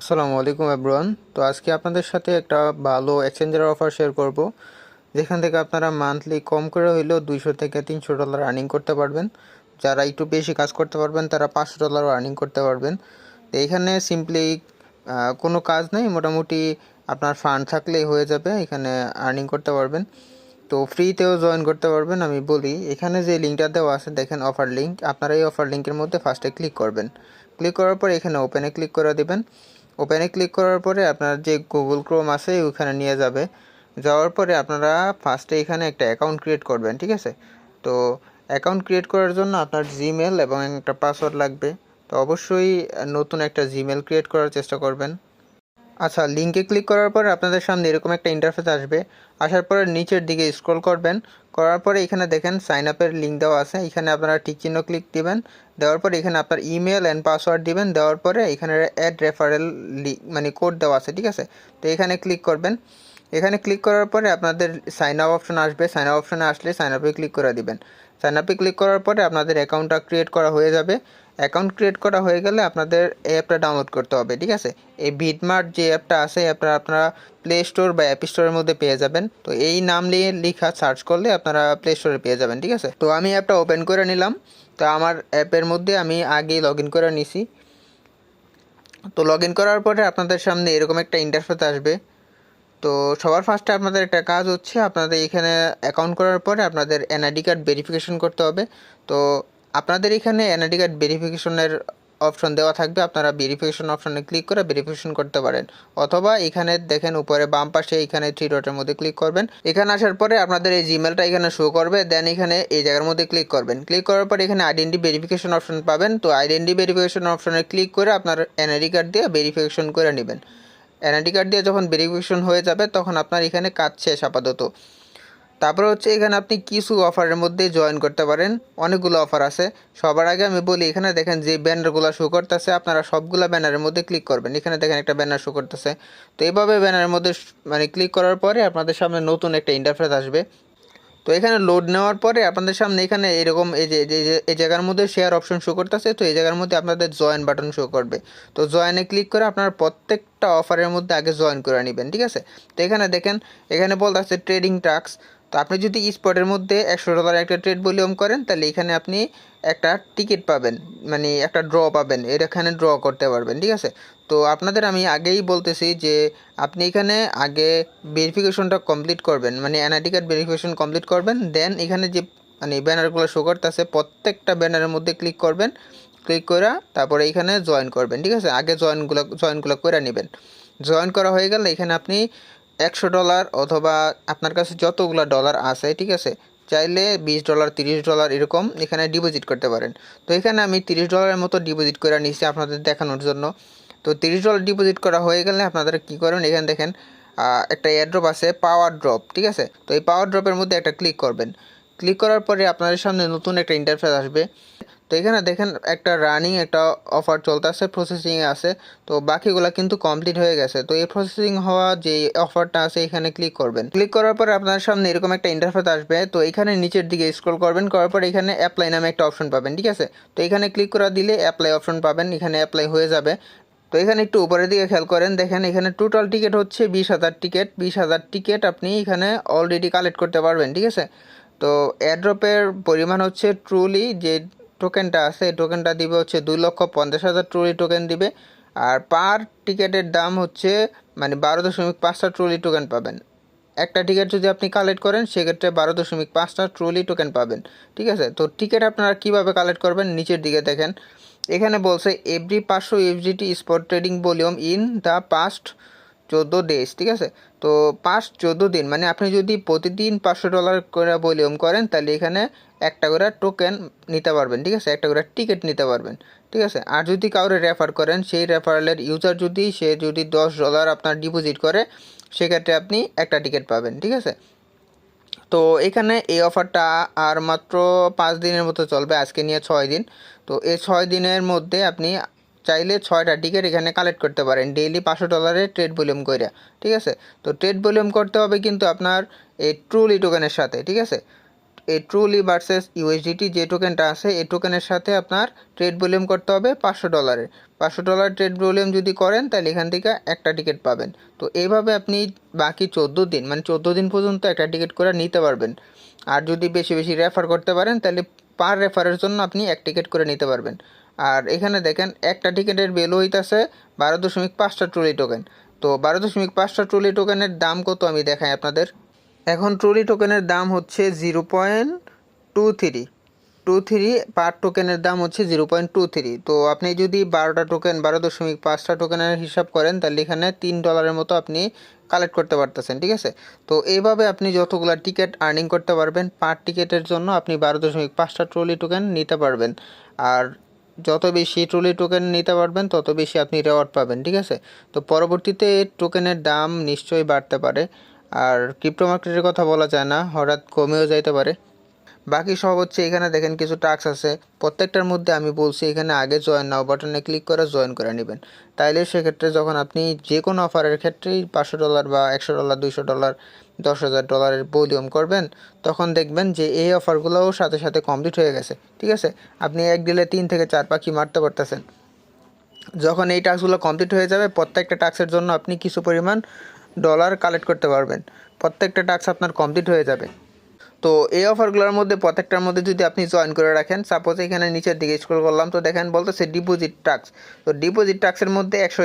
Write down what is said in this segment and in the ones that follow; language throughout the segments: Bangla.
আসসালামু আলাইকুম এভরিওয়ান তো আজকে আপনাদের সাথে একটা ভালো এক্সচেঞ্জের অফার শেয়ার করব। যেখান থেকে আপনারা মান্থলি কম করে হইলেও দুইশো থেকে তিনশো ডলার আর্নিং করতে পারবেন। যারা একটু বেশি কাজ করতে পারবেন, তারা পাঁচশো ডলারও আর্নিং করতে পারবেন। তো এখানে সিম্পলি কোনো কাজ নেই, মোটামুটি আপনার ফান্ড থাকলেই হয়ে যাবে, এখানে আর্নিং করতে পারবেন। তো ফ্রিতেও জয়েন করতে পারবেন, আমি বলি। এখানে যে লিঙ্কটা দেওয়া আছে, দেখেন অফার লিঙ্ক আপনারা এই অফার লিঙ্কের মধ্যে ফার্স্টে ক্লিক করবেন। ক্লিক করার পর এখানে ওপেনে ক্লিক করে দিবেন। ওপেনে ক্লিক করার পরে আপনার যে গুগল ক্রোম আছে, ওখানে নিয়ে যাবে। যাওয়ার পরে আপনারা ফার্স্টে এখানে একটা অ্যাকাউন্ট ক্রিয়েট করবেন, ঠিক আছে? তো অ্যাকাউন্ট ক্রিয়েট করার জন্য আপনার জিমেল এবং একটা পাসওয়ার্ড লাগবে। তো অবশ্যই নতুন একটা জিমেল ক্রিয়েট করার চেষ্টা করবেন। আচ্ছা লিঙ্কে ক্লিক করার পরে আপনাদের সামনে এরকম একটা ইন্টারফেস আসবে। আসার পরে নিচের দিকে স্ক্রল করবেন। করার পরে এখানে দেখেন সাইন আপের লিঙ্ক দেওয়া আছে। এখানে আপনারা টিক চিহ্ন ক্লিক দিবেন। দেওয়ার পরে এখানে আপনার ইমেল অ্যান্ড পাসওয়ার্ড দিবেন। দেওয়ার পরে এখানে অ্যাড রেফারেল মানে কোড দেওয়া আছে, ঠিক আছে? তো এখানে ক্লিক করবেন। এখানে ক্লিক করার পরে আপনাদের সাইন আপ অপশন আসবে। সাইন আপ অপশনে আসলে সাইন আপে ক্লিক করে দিবেন। সাইন আপে ক্লিক করার পরে আপনাদের অ্যাকাউন্টটা ক্রিয়েট করা হয়ে যাবে। অ্যাকাউন্ট ক্রিয়েট করা হয়ে গেলে আপনাদের এই অ্যাপটা ডাউনলোড করতে হবে, ঠিক আছে? এই বিটমার্ট যে অ্যাপটা আছে অ্যাপটা আপনারা প্লে স্টোর বা অ্যাপ স্টোরের মধ্যে পেয়ে যাবেন। তো এই নাম নিয়ে লেখা সার্চ করলে আপনারা প্লে স্টোরে পেয়ে যাবেন, ঠিক আছে? তো আমি অ্যাপটা ওপেন করে নিলাম। তো আমার অ্যাপের মধ্যে আমি আগেই লগ ইন করে নিছি। তো লগ করার পরে আপনাদের সামনে এরকম একটা ইন্টারফেস আসবে। তো সবার ফার্স্টে আপনাদের একটা কাজ হচ্ছে, আপনাদের এখানে অ্যাকাউন্ট করার পরে আপনাদের এনআইডি কার্ড ভেরিফিকেশন করতে হবে। তো আপনাদের এখানে এনআইডি কার্ড ভেরিফিকেশনের অপশন দেওয়া থাকবে, আপনারা ভেরিফিকেশন অপশনে ক্লিক করে ভেরিফিকেশন করতে পারেন। অথবা এখানে দেখেন উপরে বাম পাশে এখানে থ্রি ডটের মধ্যে ক্লিক করবেন। এখানে আসার পরে আপনাদের এই জিমেলটা এখানে শো করবে দেন এখানে এই জায়গার মধ্যে ক্লিক করবেন। ক্লিক করার পরে এখানে আইডেন্টি ভেরিফিকেশন অপশন পাবেন। তো আইডেন্টি ভেরিফিকেশন অপশনে ক্লিক করে আপনার এনআইডি কার্ড দিয়ে ভেরিফিকেশন করে নেবেন। এনআইডি কার্ড দিয়ে যখন ভেরিফিকেশন হয়ে যাবে, তখন আপনার এখানে কাজ শেষ আপাতত। তারপরে হচ্ছে এখানে আপনি কিছু অফারের মধ্যে জয়েন করতে পারেন। অনেকগুলো অফার আছে। সবার আগে আমি বলি, এখানে দেখেন যে ব্যানারগুলো শো করতেছে, আপনারা সবগুলো ব্যানারের মধ্যে ক্লিক করবেন। এখানে দেখেন একটা ব্যানার শো করতেছে। তো এইভাবে ব্যানারের মধ্যে মানে ক্লিক করার পরে আপনাদের সামনে নতুন একটা ইন্টারফেস আসবে। তো এখানে লোড নেওয়ার পরে আপনাদের সামনে এখানে এরকম এই যে, এই জায়গার মধ্যে শেয়ার অপশন শো করতেছে, তো এই জায়গার মধ্যে আপনাদের জয়েন বাটন শো করবে। তো জয়েনে ক্লিক করে আপনার প্রত্যেকটা অফারের মধ্যে আগে জয়েন করে নেবেন, ঠিক আছে? তো এখানে দেখেন, এখানে বলতে আছে ট্রেডিং টাক্স তো আপনি যদি স্পটের মধ্যে একশো ডলার একটা ট্রেড ভলিউম করেন, তাহলে এখানে আপনি একটা টিকিট পাবেন। মানে একটা ড্র পাবেন। এর এখানে ড্র করতে পারবেন, ঠিক আছে? তো আপনাদের আমি আগেই বলতেছি যে, আপনি এখানে আগে ভেরিফিকেশনটা কমপ্লিট করবেন। মানে এনআইডি কার্ড ভেরিফিকেশন কমপ্লিট করবেন। দেন এখানে যে মানে ব্যানারগুলো শো করতেছে, প্রত্যেকটা ব্যানারের মধ্যে ক্লিক করবেন। ক্লিক করে তারপরে এখানে জয়েন করবেন, ঠিক আছে? আগে জয়েনগুলো জয়েনগুলো করে নেবেন। জয়েন করা হয়ে গেলে এখানে আপনি একশো ডলার অথবা আপনার কাছে যতগুলো ডলার আছে, ঠিক আছে, চাইলে বিশ ডলার, তিরিশ ডলার এরকম এখানে ডিপোজিট করতে পারেন। তো এখানে আমি তিরিশ ডলারের মতো ডিপোজিট করে নিচ্ছি আপনাদের দেখানোর জন্য। তো তিরিশ ডলার ডিপোজিট করা হয়ে গেলে আপনারা কী করেন, এখানে দেখেন একটা এয়ারড্রপ আছে পাওয়ার ড্রপ ঠিক আছে? তো এই পাওয়ার ড্রপের মধ্যে একটা ক্লিক করবেন। ক্লিক করার পরে আপনাদের সামনে নতুন একটা ইন্টারফেস আসবে। তো এখানে দেখেন একটা রানিং একটা অফার চলতেছে প্রসেসিংয়ে আছে। তো বাকিগুলো কিন্তু কমপ্লিট হয়ে গেছে। তো এই প্রসেসিং হওয়া যে অফারটা আছে, এখানে ক্লিক করবেন। ক্লিক করার পরে আপনার সামনে এরকম একটা ইন্টারফেস আসবে। তো এখানে নিচের দিকে স্ক্রল করবেন। করার পর এখানে অ্যাপ্লাই নামে একটা অপশন পাবেন, ঠিক আছে? তো এখানে ক্লিক করা দিলে অ্যাপ্লাই অপশন পাবেন। এখানে অ্যাপ্লাই হয়ে যাবে। তো এখানে একটু উপরের দিকে খেয়াল করেন। দেখেন এখানে টোটাল টিকিট হচ্ছে বিশ হাজার টিকিট বিশ হাজার টিকিট আপনি এখানে অলরেডি কালেক্ট করতে পারবেন, ঠিক আছে? তো এয়ারড্রপের পরিমাণ হচ্ছে ট্রুলি যে টোকেনটা আছে টোকেনটা দিবে হচ্ছে দুই লক্ষ পঞ্চাশ হাজার ট্রুলি টোকেন দিবে। আর পার টিকেটের দাম হচ্ছে মানে বারো দশমিক পাঁচটা ট্রুলি টোকেন পাবেন। একটা টিকিট যদি আপনি কালেক্ট করেন, সেক্ষেত্রে বারো দশমিক পাঁচটা ট্রুলি টোকেন পাবেন। ঠিক আছে? তো টিকিট আপনারা কীভাবে কালেক্ট করবেন? নিচের দিকে দেখেন। এখানে বলছে এভরি পাঁচশো FGT spot trading volume in the past চোদ্দ ডেজ ঠিক আছে? তো পাঁচ চোদ্দ দিন মানে আপনি যদি প্রতিদিন পাঁচশো ডলার করে ভলিউম করেন, তাহলে এখানে একটা করে টোকেন নিতে পারবেন, ঠিক আছে? একটা করে টিকিট নিতে পারবেন, ঠিক আছে? আর যদি কাউরে রেফার করেন, সেই রেফারেলের ইউজার যদি, সে যদি দশ ডলার আপনার ডিপোজিট করে, সেক্ষেত্রে আপনি একটা টিকিট পাবেন, ঠিক আছে? তো এখানে এই অফারটা আর মাত্র পাঁচ দিনের মতো চলবে, আজকে নিয়ে ছয় দিন। তো এই ছয় দিনের মধ্যে আপনি চাইলে ছয়টা টিকিট এখানে কালেক্ট করতে পারেন ডেইলি পাঁচশো ডলারের ট্রেড ভলিউম করে ঠিক আছে? তো ট্রেড ভলিউম করতে হবে কিন্তু আপনার এই ট্রুলি টোকেনের সাথে, ঠিক আছে? এই ট্রুলি ভার্সেস ইউএসডিটি যে টোকেনটা আছে এই টোকেনের সাথে আপনার ট্রেড ভলিউম করতে হবে পাঁচশো ডলারের পাঁচশো ডলার ট্রেড ভলিউম যদি করেন, তাহলে এখান থেকে একটা টিকিট পাবেন। তো এইভাবে আপনি বাকি চোদ্দ দিন মানে চোদ্দ দিন পর্যন্ত একটা টিকিট করে নিতে পারবেন। আর যদি বেশি বেশি রেফার করতে পারেন, তাহলে পার রেফারের জন্য আপনি এক টিকিট করে নিতে পারবেন। আর এখানে দেখেন, একটা টিকিটের ভ্যালু হইতাছে বারো দশমিক পাঁচটা ট্রুলি টোকেন তো বারো দশমিক পাঁচটা ট্রুলি টোকেনের দাম কত আমি দেখাই আপনাদের। এখন ট্রুলি টোকেনের দাম হচ্ছে zero point two three. Two three per টোকেনের দাম হচ্ছে জিরো পয়েন্ট টু থ্রি। তো আপনি যদি বারোটা টোকেন, বারো দশমিক পাঁচটা টোকেনের হিসাব করেন, তাহলে এখানে তিন ডলারের মতো আপনি কালেক্ট করতে পারতেছেন, ঠিক আছে? তো এইভাবে আপনি যতগুলো টিকিট আর্নিং করতে পারবেন, পার টিকিটের জন্য আপনি বারো দশমিক পাঁচটা ট্রলি টোকেন নিতে পারবেন। আর যত বেশি ট্রলি টোকেন নিতে পারবেন, তত বেশি আপনি রেওয়ার্ড পাবেন, ঠিক আছে? তো পরবর্তীতে টোকেনের দাম নিশ্চয়ই বাড়তে পারে। আর ক্রিপ্টো মার্কেটের কথা বলা যায় না, হঠাৎ কমেও যাইতে পারে। বাকি সব হচ্ছে এখানে দেখেন কিছু টাস্ক আছে। প্রত্যেকটার মধ্যে আমি বলছি এখানে আগে জয়েন নাও বাটনে ক্লিক করে জয়েন করে নেবেন। তাইলে সেক্ষেত্রে যখন আপনি যে কোনো অফারের ক্ষেত্রেই পাঁচশো ডলার বা একশো ডলার দুইশো ডলার দশ হাজার ডলারের ভলিউম করবেন, তখন দেখবেন যে এই অফারগুলোও সাথে সাথে কমপ্লিট হয়ে গেছে। ঠিক আছে? আপনি এক দিলে তিন থেকে চার পাখি মারতে পারতেছেন। যখন এই টাস্কগুলো কমপ্লিট হয়ে যাবে, প্রত্যেকটা টাস্কের জন্য আপনি কিছু পরিমাণ ডলার কালেক্ট করতে পারবেন। প্রত্যেকটা টাস্ক আপনার কমপ্লিট হয়ে যাবে। তো এই অফারগুলোর মধ্যে, প্রত্যেকটার মধ্যে যদি আপনি জয়েন করে রাখেন সাপোজ এখানে নিচের দিকে স্ক্রল করলাম, তো দেখেন বলতেছে ডিপোজিট টাক্স তো ডিপোজিট টাক্সের মধ্যে একশো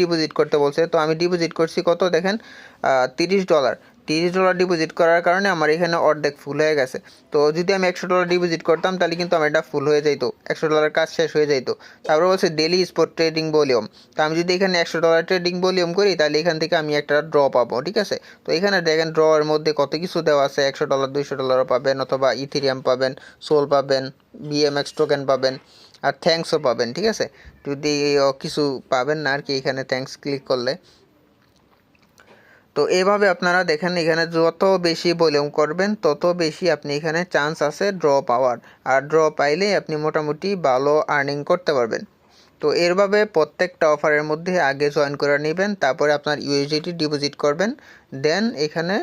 ডিপোজিট করতে বলছে। তো আমি ডিপোজিট করছি কত দেখেন? তিরিশ ডলার তিরিশ ডলার ডিপোজিট করার কারণে আমার এখানে অর্ধেক ফুল হয়ে গেছে। তো যদি আমি একশো ডলার ডিপোজিট করতাম, তাহলে কিন্তু আমার এটা ফুল হয়ে যাইতো। একশো ডলার কাজ শেষ হয়ে যাইতো। তারপরে বলছে ডেলি স্পট ট্রেডিং ভলিউম তো আমি যদি এখানে একশো ডলার ট্রেডিং ভলিউম করি, তাহলে এখান থেকে আমি একটা ড্র পাবো, ঠিক আছে? তো এখানে দেখেন ড্রয়ের মধ্যে কত কিছু দেওয়া আছে? একশো ডলার দুইশো ডলারও পাবেন, অথবা ইথিরিয়াম পাবেন সোল পাবেন বিএমএক্স টোকেন পাবেন, আর থ্যাঙ্কসও পাবেন, ঠিক আছে? যদি কিছু পাবেন না আর কি, এখানে থ্যাঙ্কস ক্লিক করলে। তো এভাবে আপনারা দেখেন, এখানে যত বেশি ভলিউম করবেন, তত বেশি আপনি এখানে চান্স আছে ড্র পাওয়ার। আর ড্র পাইলে আপনি মোটামুটি ভালো আর্নিং করতে পারবেন। তো এরভাবে প্রত্যেকটা অফারের মধ্যে আগে জয়েন করে নেবেন, তারপরে আপনার ইউএসডিটি ডিপোজিট করবেন দেন এখানে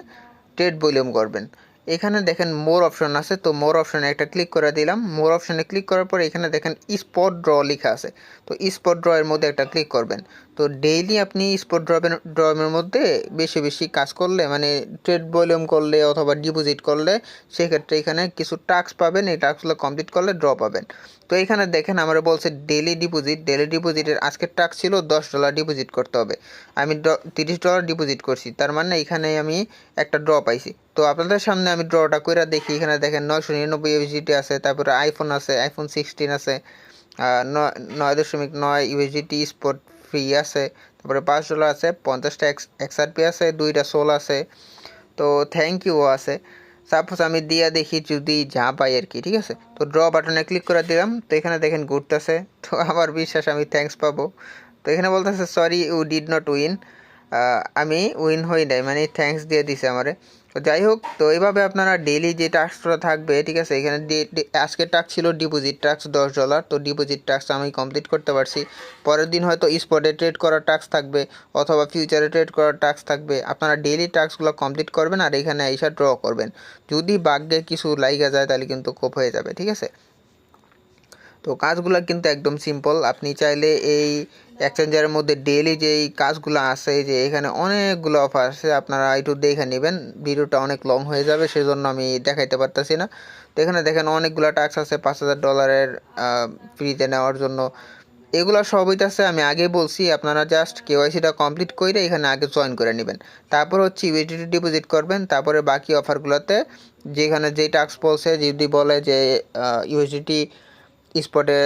ট্রেড ভলিউম করবেন। এখানে দেখেন মোর অপশন আছে, তো মোর অপশনে একটা ক্লিক করে দিলাম। মোর অপশনে ক্লিক করার পর এখানে দেখেন স্পট ড্র লেখা আছে। তো স্পট ড্রয়ের মধ্যে একটা ক্লিক করবেন। তো ডেইলি আপনি স্পট ড্রপের ড্রয়ের মধ্যে বেশি বেশি কাজ করলে মানে ট্রেড ভলিউম করলে অথবা ডিপোজিট করলে, সেক্ষেত্রে এখানে কিছু টাস্ক পাবেন, এই টাস্কগুলো কমপ্লিট করলে ড্র পাবেন। তো এখানে দেখেন, আমরা বলছে ডেলি ডিপোজিট ডেলি ডিপোজিটের আজকের টাস্ক ছিল দশ ডলার ডিপোজিট করতে হবে। আমি তিরিশ ডলার ডিপোজিট করছি, তার মানে এখানে আমি একটা ড্র পাইছি। তো আপনাদের সামনে আমি ড্রটা করে দেখি, এখানে দেখেন নয়শো নিরানব্বই ইউএসডিটি আছে, তারপরে আইফোন আছে আইফোন সিক্সটিন আছে নয় দশমিক নয় ইউএসডিটি স্পট ফ্রি আছে, তারপরে পাঁচ ডলার আছে পঞ্চাশটা এক্স এক্সআরপি আছে দুইটা সোল আছে, তো থ্যাংক ইউ আছে। সাপোজ আমি দিয়া দেখি যদি যা পাই আর কি, ঠিক আছে? তো ড্র বাটনে ক্লিক করে দিলাম, তো এখানে দেখেন ঘুরতেছে, তো আমার বিশ্বাস আমি থ্যাংকস পাবো। তো এখানে বলতেছে sorry you did not win আমি উইন হই নাই মানে থ্যাংকস দিয়ে দিছে আমারে। তো যাই হোক, তো এইভাবে আপনারা ডেলি যে টাস্কটা থাকবে, ঠিক আছে? এখানে আজকের টাস্ক ছিল ডিপোজিট টাস্ক দশ ডলার তো ডিপোজিট টাস্ক আমি কমপ্লিট করতে পারছি। পরের দিন হয়তো স্পটে ট্রেড করার টাস্ক থাকবে, অথবা ফিউচারে ট্রেড করার টাস্ক থাকবে। আপনারা ডেলি টাস্কগুলো কমপ্লিট করবেন আর এখানে এসে ড্র করবেন। যদি বাগ্যে কিছু লাইগা যায়, তাহলে কিন্তু কোপ হয়ে যাবে, ঠিক আছে? তো কাজগুলো কিন্তু একদম সিম্পল আপনি চাইলে এই এক্সচেঞ্জারের মধ্যে ডেলি যেই কাজগুলো আছে যে এখানে অনেকগুলো অফার আছে, আপনারা একটু দেখে নেবেন। ভিডিওটা অনেক লং হয়ে যাবে, সেজন্য আমি দেখাইতে পারতেছি না। তো এখানে দেখেন অনেকগুলো টাক্স আছে, পাঁচ হাজার ডলারের ফ্রিতে নেওয়ার জন্য। এগুলো সব হইতেছে, আমি আগে বলছি, আপনারা জাস্ট কেওয়াইসিটা কমপ্লিট করে এখানে আগে জয়েন করে নেবেন। তারপর হচ্ছে ইউএসডিটি ডিপোজিট করবেন, তারপরে বাকি অফারগুলোতে যেখানে যেই টাক্স বলছে, যদি বলে যে ইউএসডিটি স্পটে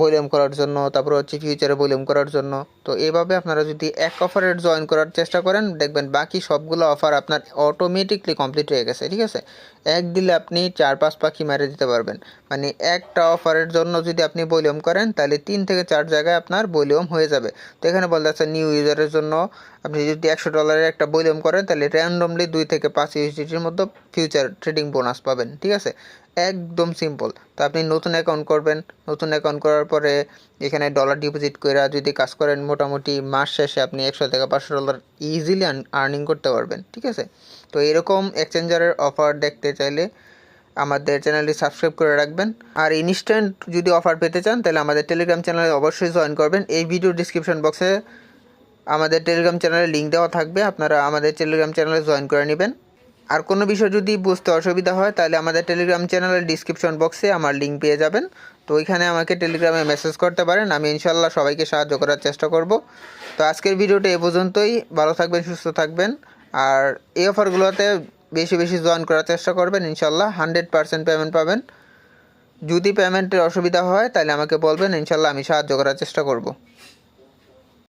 ভলিউম করার জন্য, তারপর হচ্ছে ফিউচারে ভলিউম করার জন্য। তো এইভাবে আপনারা যদি এক অফারের জয়েন করার চেষ্টা করেন, দেখবেন বাকি সবগুলো অফার আপনার অটোমেটিকলি কমপ্লিট হয়ে গেছে, ঠিক আছে? এক দিলে আপনি চার, পাঁচ পাখি মেরে দিতে পারবেন। মানে একটা অফারের জন্য যদি আপনি ভলিউম করেন, তাহলে তিন থেকে চার জায়গায় আপনার ভলিউম হয়ে যাবে। তো এখানে বলতে আছে নিউ ইউজারের জন্য, আপনি যদি একশো ডলারের একটা ভলিউম করেন, তাহলে র্যান্ডমলি দুই থেকে পাঁচ ইউএসডিটির মধ্যে ফিউচার ট্রেডিং বোনাস পাবেন, ঠিক আছে? একদম সিম্পল তো আপনি নতুন অ্যাকাউন্ট করবেন, নতুন অ্যাকাউন্ট করার পরে এখানে ডলার ডিপোজিট করে যদি কাজ করেন মোটামুটি মাস শেষে আপনি একশো থেকে পাঁচশো ডলার ইজিলি আর্নিং করতে পারবেন, ঠিক আছে? তো এরকম এক্সচেঞ্জারের অফার দেখতে চাইলে আমাদের চ্যানেলটি সাবস্ক্রাইব করে রাখবেন। আর ইনস্ট্যান্ট যদি অফার পেতে চান, তাহলে আমাদের টেলিগ্রাম চ্যানেলে অবশ্যই জয়েন করবেন। এই ভিডিও ডিসক্রিপশন বক্সে আমাদের টেলিগ্রাম চ্যানেলের লিঙ্ক দেওয়া থাকবে। আপনারা আমাদের টেলিগ্রাম চ্যানেলে জয়েন করে নেবেন। আর কোনো বিষয় যদি বুঝতে অসুবিধা হয়, তাহলে আমাদের টেলিগ্রাম চ্যানেলের ডিসক্রিপশন বক্সে আমার লিঙ্ক পেয়ে যাবেন। তো ওইখানে আমাকে টেলিগ্রামে মেসেজ করতে পারেন, আমি ইনশাল্লাহ সবাইকে সাহায্য করার চেষ্টা করব। তো আজকের ভিডিওটা এ পর্যন্তই, ভালো থাকবেন, সুস্থ থাকবেন। আর এই অফারগুলোতে বেশি বেশি জয়েন করার চেষ্টা করবেন ইনশাল্লাহ হান্ড্রেড পার্সেন্ট পেমেন্ট পাবেন। যদি পেমেন্টের অসুবিধা হয়, তাহলে আমাকে বলবেন ইনশাল্লাহ আমি সাহায্য করার চেষ্টা করব।